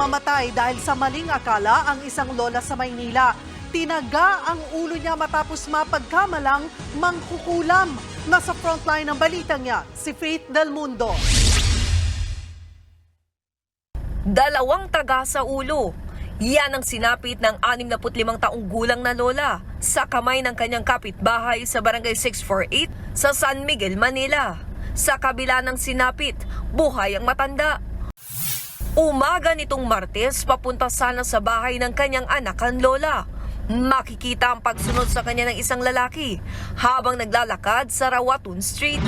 mamatay dahil sa maling akala ang isang lola sa Maynila. Tinaga ang ulo niya matapos mapagkamalang mangkukulam. Nasa frontline ng balitang niya, si Faith Del Mundo. Dalawang taga sa ulo. Yan ang sinapit ng 65 taong gulang na lola sa kamay ng kanyang kapitbahay sa barangay 648 sa San Miguel, Manila. Sa kabila ng sinapit, buhay ang matanda. Umaga nitong Martes, papunta sana sa bahay ng kanyang anak ang lola. Makikita ang pagsunod sa kanya ng isang lalaki habang naglalakad sa Rawatun Street.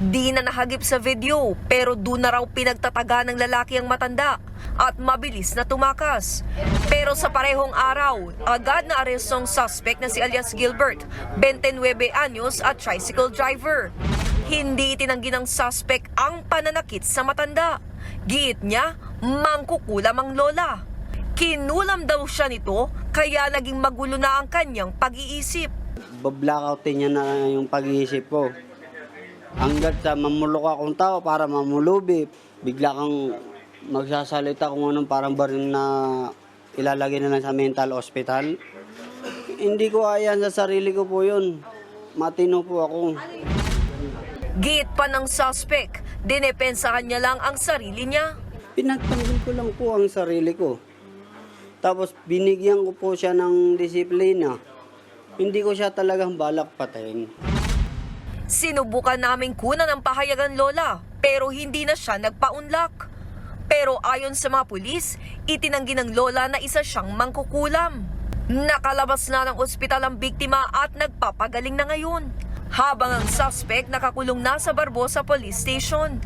Di na nahagip sa video pero doon na raw pinagtataga ng lalaki ang matanda at mabilis na tumakas. Pero sa parehong araw, agad na arestong suspect na si alias Gilbert, 29 anyos at tricycle driver. Hindi itinanggi ng suspect ang pananakit sa matanda. Giit niya, mangkukulam ang lola. Kinulam daw siya nito kaya naging magulo na ang kanyang pag-iisip. bablackout niya na yung pag-iisip ko. Hanggat sa mamulok akong tao para mamulubi, bigla kang magsasalita kung anong parang baril na ilalagay na lang sa mental hospital. Hindi ko ayan sa sarili ko po yun. Matino po ako. Giit pa ng suspect, dinepensahan niya lang ang sarili niya. Pinagtanggol ko lang po ang sarili ko. Tapos binigyan ko po siya ng disiplina. Hindi ko siya talagang balak patayin. Sinubukan naming kunan ang pahayagan lola pero hindi na siya nagpaunlak. Pero ayon sa mga pulis, itinanggi ng lola na isa siyang mangkukulam. Nakalabas na ng ospital ang biktima at nagpapagaling na ngayon. Habang ang suspect nakakulong na sa Barbosa Police Station.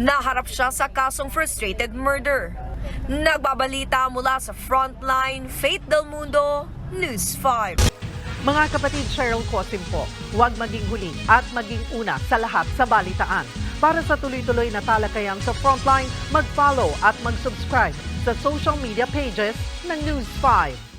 Naharap siya sa kasong frustrated murder. Nagbabalita mula sa Frontline, Faith Del Mundo, News 5. Mga kapatid Cheryl Cosim po, huwag maging huli at maging una sa lahat sa balitaan. Para sa tuloy-tuloy na talakayan sa Frontline, mag-follow at mag-subscribe sa social media pages ng News 5.